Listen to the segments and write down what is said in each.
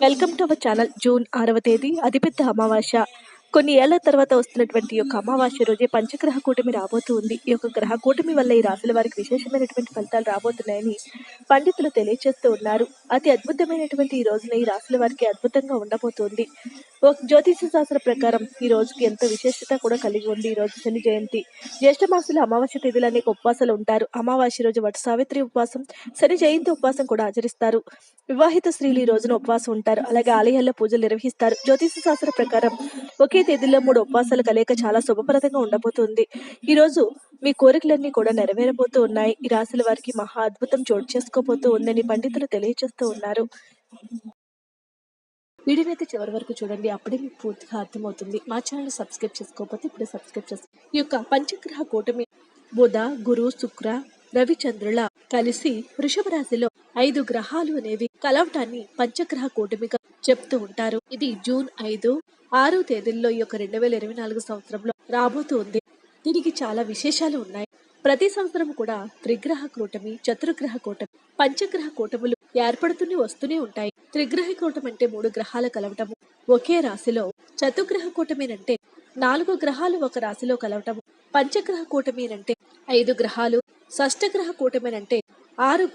Welcome to our channel June ఆరవ తేదీ అతిపెద్ద అమావాస్య. కొన్ని ఏళ్ళ తర్వాత వస్తున్నటువంటి ఈ యొక్క అమావాస్య రోజే పంచగ్రహ కూటమి రాబోతూ ఉంది. ఈ యొక్క గ్రహ కూటమి వల్ల ఈ రాశుల వారికి విశేషమైనటువంటి ఫలితాలు రాబోతున్నాయని పండితులు తెలియజేస్తూ ఉన్నారు. అతి అద్భుతమైనటువంటి ఈ రోజున ఈ రాశుల వారికి అద్భుతంగా ఉండబోతోంది. జ్యోతిష శాస్త్ర ప్రకారం ఈ రోజుకి ఎంతో విశేషత కూడా కలిగి ఉంది. ఈ రోజు శని జయంతి. జ్యేష్ఠ మాసంలో అమావాస్య తిథులు అనేక ఉపవాసాలు ఉంటారు. అమావాస్య రోజు వట సావిత్రి ఉపవాసం శని జయంతి ఉపవాసం కూడా ఆచరిస్తారు. వివాహిత స్త్రీలు ఈ రోజున ఉపవాసం ఉంటారు. అలాగే ఆలయాల్లో పూజలు నిర్వహిస్తారు. జ్యోతిష శాస్త్ర ప్రకారం ఒకే తేదీలో మూడు ఉపవాసాలు కలియక చాలా శుభప్రదంగా ఉండబోతుంది. ఈ రోజు మీ కోరికలన్నీ కూడా నెరవేరబోతూ ఉన్నాయి. ఈ రాశుల వారికి మహా అద్భుతం చోటు చేసుకోబోతూ ఉందని పండితులు తెలియజేస్తూ ఉన్నారు. వీడియోని అయితే చివరి వరకు చూడండి. అప్పుడే మీకు పూర్తిగా అర్థమవుతుంది. మా ఛానల్ సబ్స్క్రైబ్ చేసుకోకపోతే ఇప్పుడు సబ్స్క్రైబ్ చేసుకోండి ఈ యొక్క పంచగ్రహ కూటమి బుధ గురు శుక్ర రవిచంద్రుల కలిసి వృషభ రాశిలో ఐదు గ్రహాలు అనేవి కలవటాన్ని పంచగ్రహ కూటమిగా చెప్తూ ఉంటారు. ఇది జూన్ ఐదు ఆరు తేదీల్లో ఈ యొక్క రెండు వేల ఇరవై నాలుగు సంవత్సరంలో రాబోతూ ఉంది. దీనికి చాలా విశేషాలు ఉన్నాయి. ప్రతి సంవత్సరం కూడా త్రిగ్రహ కూటమి చతుర్గ్రహ కూటమి పంచగ్రహ కూటములు ఏర్పడుతూనే వస్తూనే ఉంటాయి. త్రిగ్రహ కూటం అంటే మూడు గ్రహాలు కలవటము. ఒకే రాశిలో చతుగ్రహ కూటమేనంటే నాలుగు గ్రహాలు ఒక రాశిలో కలవటము. పంచగ్రహ కూటమేనంటే ఐదు గ్రహాలు. షష్టగ్రహ కూటమేనంటే ఆరు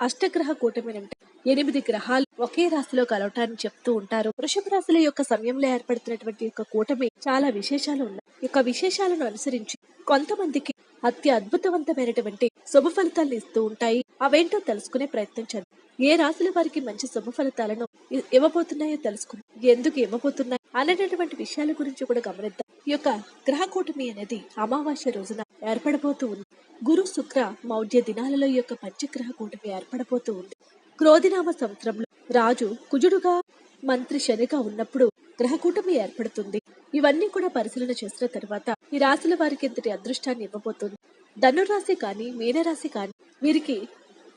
అష్టగ్రహ కూటమేనంటే అంటే ఎనిమిది గ్రహాలు ఒకే రాశిలో కలవటాన్ని చెప్తూ ఉంటారు. వృషభ రాశుల యొక్క సమయంలో ఏర్పడుతున్నటువంటి యొక్క కూటమి చాలా విశేషాలు ఉన్నాయి యొక్క విశేషాలను అనుసరించి కొంతమందికి అతి అద్భుతవంతమైనటువంటి శుభ ఫలితాలను ఇస్తూ ఉంటాయి. అవేంటో తెలుసుకునే ప్రయత్నం చేద్దాం. ఏ రాశుల వారికి మంచి శుభ ఫలితాలను ఇవ్వబోతున్నాయో తెలుసుకుని ఎందుకు ఇవ్వబోతున్నాయి అనేటటువంటి విషయాల గురించి కూడా గమనిద్దాం. ఈ యొక్క గ్రహ కూటమి అనేది అమావాస్య రోజున ఏర్పడబోతూ ఉంది. గురు శుక్ర మౌఢ్య దినాలలో ఈ యొక్క పంచగ్రహ కూటమి ఏర్పడబోతూ ఉంది. క్రోధినామ సంవత్సరంలో రాజు కుజుడుగా మంత్రి శనిగా ఉన్నప్పుడు గ్రహ కూటమి ఏర్పడుతుంది. ఇవన్నీ కూడా పరిశీలన చేసిన తర్వాత ఈ రాశుల వారికి ఇంతటి అదృష్టాన్ని ఇవ్వబోతుంది. ధనురాశి కానీ మీనరాశి కానీ వీరికి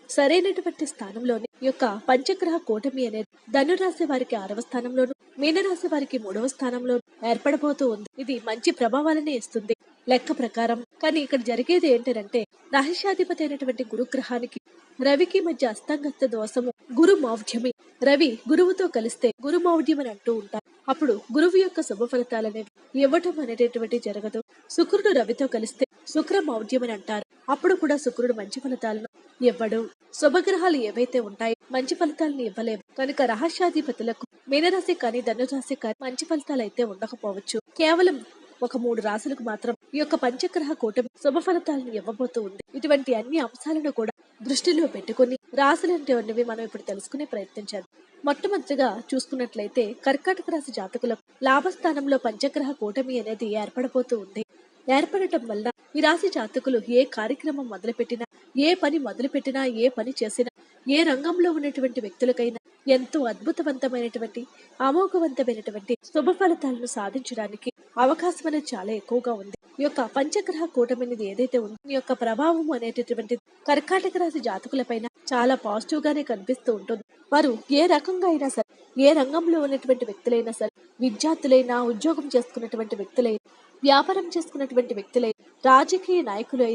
సరైనటువంటి స్థానంలోని యొక్క పంచగ్రహ కూటమి అనేది ధనురాశి వారికి ఆరవ స్థానంలోను మీనరాశి వారికి మూడవ స్థానంలో ఏర్పడబోతూ ఉంది. ఇది మంచి ప్రభావాలని ఇస్తుంది. లెక్క ప్రకారం. కానీ ఇక్కడ జరిగేది ఏంటంటే రహస్యాధిపతి అయినటువంటి గురుగ్రహానికి రవికి మధ్య అస్తంగత దోషము గురు మౌఢ్యమి. రవి గురువుతో కలిస్తే గురు మౌఢ్యం అని అంటూ ఉంటారు. అప్పుడు గురువు యొక్క శుభ ఫలితాలనేవి ఇవ్వటం అనేటటువంటి జరగదు. శుక్రుడు రవితో కలిస్తే శుక్ర మౌఢ్యం అని అంటారు. అప్పుడు కూడా శుక్రుడు మంచి ఫలితాలను ఇవ్వడు. శుభగ్రహాలు ఏవైతే ఉంటాయో మంచి ఫలితాలను ఇవ్వలేవు. కనుక రహస్యాధిపతులకు మీనరాశి కానీ ధనురాశి కానీ మంచి ఫలితాలు అయితే ఉండకపోవచ్చు. కేవలం ఒక మూడు రాశులకు మాత్రం ఈ యొక్క పంచగ్రహ కూటమి శుభ ఫలితాలను ఇవ్వబోతూ ఉంది. ఇటువంటి అన్ని అంశాలను కూడా దృష్టిలో పెట్టుకుని రాశులంటివి మనం ఇప్పుడు తెలుసుకునే ప్రయత్నించాలి మొట్టమొదటిగా చూసుకున్నట్లయితే కర్కాటక రాశి జాతకులకు లాభస్థానంలో పంచగ్రహ కూటమి అనేది ఏర్పడబోతూ ఉంది. ఏర్పడటం వల్ల ఈ రాశి జాతకులు ఏ కార్యక్రమం మొదలుపెట్టినా ఏ పని మొదలుపెట్టినా ఏ పని చేసినా ఏ రంగంలో ఉన్నటువంటి వ్యక్తులకైనా ఎంతో అద్భుతవంతమైనటువంటి అమోఘవంతమైనటువంటి శుభ ఫలితాలను సాధించడానికి అవకాశం అనేది చాలా ఎక్కువగా ఉంది. ఈ యొక్క పంచగ్రహ కూటమి అనేది ఏదైతే ఉందో యొక్క ప్రభావం అనేటటువంటి కర్కాటక రాశి జాతకులపైన చాలా పాజిటివ్ గానే కనిపిస్తూ ఉంటుంది. వారు ఏ రకంగా అయినా సరే ఏ రంగంలో ఉన్నటువంటి వ్యక్తులైనా సరే విద్యార్థులైనా ఉద్యోగం చేసుకున్నటువంటి వ్యక్తులైనా వ్యాపారం చేసుకున్నటువంటి వ్యక్తులై రాజకీయ నాయకులు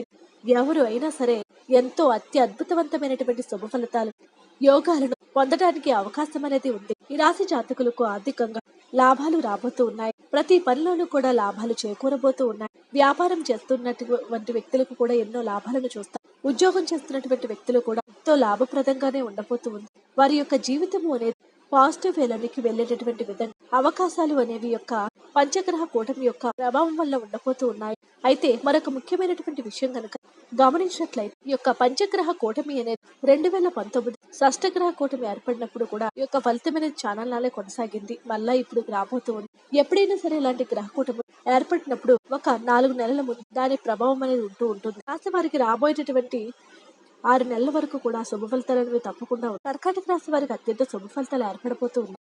ఎవరు అయినా సరే ఎంతో అతి అద్భుతవంతమైనటువంటి శుభ ఫలితాలు యోగాలను పొందడానికి అవకాశం అనేది ఉంది. ఈ రాశి జాతకులకు ఆర్థికంగా లాభాలు రాబోతూ ఉన్నాయి. ప్రతి పనిలోనూ కూడా లాభాలు చేకూరబోతూ ఉన్నాయి. వ్యాపారం చేస్తున్నటువంటి వ్యక్తులకు కూడా ఎన్నో లాభాలను చూస్తారు ఉద్యోగం చేస్తున్నటువంటి వ్యక్తులు కూడా ఎంతో లాభప్రదంగానే ఉండబోతూ ఉంది వారి యొక్క జీవితము అనేది పాజిటివ్ ఎనర్జీకి వెళ్ళేటటువంటి విధంగా అవకాశాలు అనేవి యొక్క పంచగ్రహ కూటమి యొక్క ప్రభావం వల్ల ఉండబోతూ ఉన్నాయి. అయితే మరొక ముఖ్యమైనటువంటి విషయం కనుక గమనించినట్లయితే ఈ యొక్క పంచగ్రహ కూటమి అనేది రెండు వేల పంతొమ్మిది షష్టగ్రహ కూటమి ఏర్పడినప్పుడు కూడా ఈ యొక్క ఫలితం అనేది కొనసాగింది. మళ్ళా ఇప్పుడు రాబోతూ ఉంది. ఎప్పుడైనా సరే ఇలాంటి గ్రహ కూటమి ఏర్పడినప్పుడు ఒక నాలుగు నెలల ముందు దాని ప్రభావం అనేది ఉంటూ ఉంటుంది. కాస్త వారికి రాబోయేటటువంటి ఆరు నెలల వరకు కూడా శుభ తప్పకుండా కర్కాటక రాశి వారికి అత్యంత శుభ ఫలితాలు ఉన్నాయి.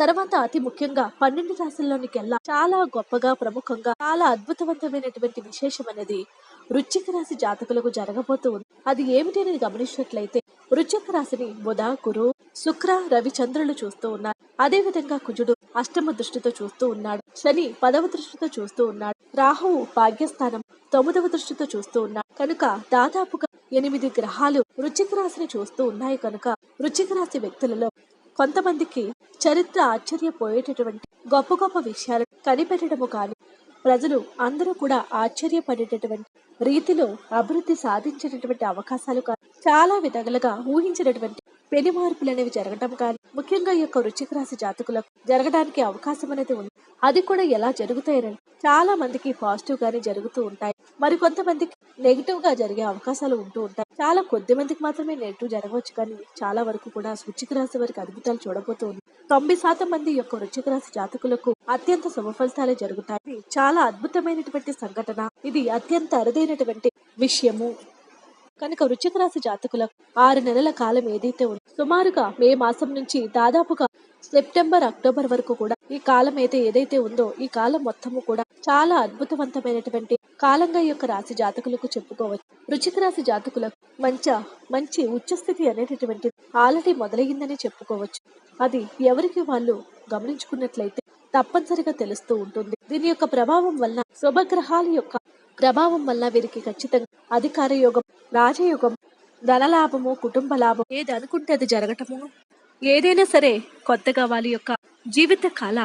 తర్వాత అతి ముఖ్యంగా పన్నెండు రాశుల్లోనికి చాలా గొప్పగా ప్రముఖంగా చాలా అద్భుతవంతమైనటువంటి విశేషం అనేది వృశ్చిక రాశి జాతకులకు జరగబోతూ ఉంది. అది ఏమిటి అనేది గమనించినట్లయితే వృశ్చిక రాశిని బుధ గురు శుక్ర రవిచంద్రులు చూస్తూ ఉన్నారు. అదే విధంగా కుజుడు అష్టమ దృష్టితో చూస్తూ ఉన్నాడు. శని పదవ దృష్టితో చూస్తూ ఉన్నాడు. రాహువు భాగ్యస్థానం తొమ్మిదవ దృష్టితో చూస్తూ ఉన్నాడు. కనుక దాదాపుగా ఎనిమిది గ్రహాలు వృచ్చిక రాశిని చూస్తూ ఉన్నాయి కనుక వృచ్చిక రాశి వ్యక్తులలో కొంతమందికి చరిత్ర ఆశ్చర్యపోయేటటువంటి గొప్ప గొప్ప విషయాలు కనిపెట్టడము కానీ ప్రజలు అందరూ కూడా ఆశ్చర్యపడేటటువంటి రీతిలో అభివృద్ధి సాధించేటటువంటి అవకాశాలు కానీ చాలా విధాలుగా ఊహించినటువంటి పెను మార్పులు అనేవి జరగటం కానీ ముఖ్యంగా ఈ యొక్క వృచ్చిక రాశి జాతకులకు జరగడానికి అవకాశం అనేది ఉంది. అది కూడా ఎలా జరుగుతాయని చాలా మందికి పాజిటివ్ గానే జరుగుతూ ఉంటాయి. మరి కొంతమందికి నెగిటివ్గా జరిగే అవకాశాలు ఉంటూ ఉంటాయి. చాలా కొద్ది మందికి మాత్రమే నెగిటివ్ జరగవచ్చు కానీ చాలా వరకు కూడా వృచ్చిక రాశి వారికి అద్భుతాలు చూడబోతూ ఉంది తొంభై శాతం మంది యొక్క వృచ్చిక రాశి జాతకులకు అత్యంత శుభ ఫలితాలే జరుగుతాయి. చాలా అద్భుతమైనటువంటి సంఘటన. ఇది అత్యంత అరుదైనటువంటి విషయము. కనుక వృచ్చిక రాశి జాతకులకు ఆరు నెలల కాలం ఏదైతే ఉందో సుమారుగా మే మాసం నుంచి దాదాపుగా సెప్టెంబర్ అక్టోబర్ వరకు కూడా ఈ కాలం అయితే ఏదైతే ఉందో ఈ కాలం మొత్తము కూడా చాలా అద్భుతవంతమైనటువంటి కాలంగా యొక్క రాశి జాతకులకు చెప్పుకోవచ్చు. వృశ్చిక రాశి జాతకులకు మంచి మంచి ఉచ్చస్థితి అనేటటువంటి ఆల్రెడీ మొదలయ్యిందని చెప్పుకోవచ్చు. అది ఎవరికి వాళ్ళు గమనించుకున్నట్లయితే తప్పనిసరిగా తెలుస్తూ ఉంటుంది. దీని యొక్క ప్రభావం వలన శుభగ్రహాల యొక్క ప్రభావం వల్ల వీరికి ఖచ్చితంగా అధికార యోగం రాజయోగం ధనలాభము కుటుంబ లాభం ఏది అనుకుంటే అది జరగటము? ఏదైనా సరే కొత్తగా వాళ్ళ యొక్క జీవిత కళ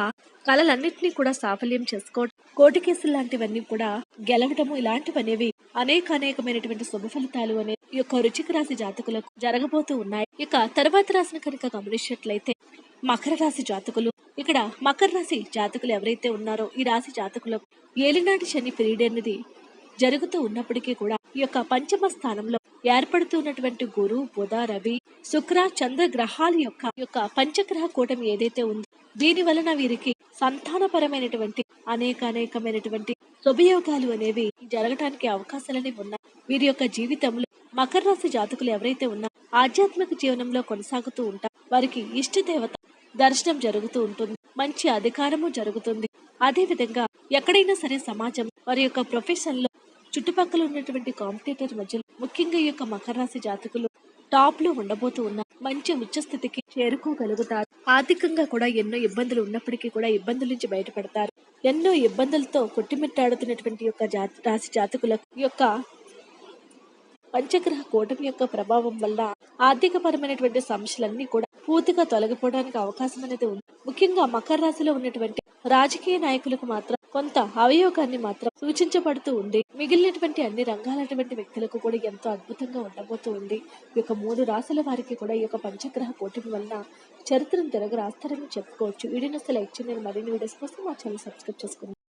కళలన్నింటినీ కూడా సాఫల్యం చేసుకోవడం కోటి కేసులు లాంటివన్నీ కూడా గెలవటము ఇలాంటివనేవి అనేక అనేకమైనటువంటి శుభ ఫలితాలు అనే ఈ యొక్క రుచిక రాశి జాతకులకు జరగబోతూ ఉన్నాయి. ఇక తర్వాత రాశిని కనుక గమనించినట్లయితే మకర రాశి జాతకులు ఇక్కడ మకర రాశి జాతకులు ఎవరైతే ఉన్నారో ఈ రాశి జాతకులకు ఏలినాటి శని పీరియడ్ అనేది జరుగుతూ ఉన్నప్పటికీ కూడా ఈ యొక్క పంచమ స్థానంలో ఏర్పడుతున్నటువంటి గురు బుధ రవి శుక్ర చంద్ర గ్రహాల యొక్క యొక్క పంచగ్రహ కూటమి ఏదైతే ఉందో దీని వలన వీరికి సంతానపరమైనటువంటి అనేక అనేకమైనటువంటి శుభయోగాలు అనేవి జరగటానికి అవకాశాలనేవి ఉన్నాయి. వీరి యొక్క జీవితంలో మకర రాశి జాతకులు ఎవరైతే ఉన్నా ఆధ్యాత్మిక జీవనంలో కొనసాగుతూ ఉంటారు. వారికి ఇష్ట దేవత దర్శనం జరుగుతూ ఉంటుంది. మంచి అధికారము జరుగుతుంది. అదే విధంగా ఎక్కడైనా సరే సమాజం వారి యొక్క ప్రొఫెషన్లో చుట్టుపక్కల ఉన్నటువంటి కాంపిటేటర్ మధ్యలో ముఖ్యంగా ఈ యొక్క మకర రాశి జాతకులు టాప్లో ఉండబోతూ ఉన్న మంచి ఉచ్చస్థితికి చేరుకోగలుగుతారు. ఆర్థికంగా కూడా ఎన్నో ఇబ్బందులు ఉన్నప్పటికీ కూడా ఇబ్బందుల నుంచి బయటపడతారు. ఎన్నో ఇబ్బందులతో కొట్టిమిట్టాడుతున్నటువంటి యొక్క జాతి రాశి జాతకులకు యొక్క పంచగ్రహ కూటమి యొక్క ప్రభావం వల్ల ఆర్థిక పరమైనటువంటి సమస్యలన్నీ కూడా పూర్తిగా తొలగిపోవడానికి అవకాశం అనేది ఉంది. ముఖ్యంగా మకర రాశిలో ఉన్నటువంటి రాజకీయ నాయకులకు మాత్రం కొంత అవయోగాన్ని మాత్రం సూచించబడుతూ ఉంది. మిగిలినటువంటి అన్ని రంగాలటువంటి వ్యక్తులకు కూడా ఎంతో అద్భుతంగా ఉండబోతూ ఉంది. ఈ యొక్క మూడు రాశుల వారికి కూడా ఈ యొక్క పంచగ్రహ కూటమి వలన చరిత్రను తిరగ రాస్తారని చెప్పుకోవచ్చు వీడియోస్ లైక్ చేయండి. మరిన్ని వీడియోస్ కోసం మా ఛానల్ సబ్స్క్రైబ్ చేసుకోండి.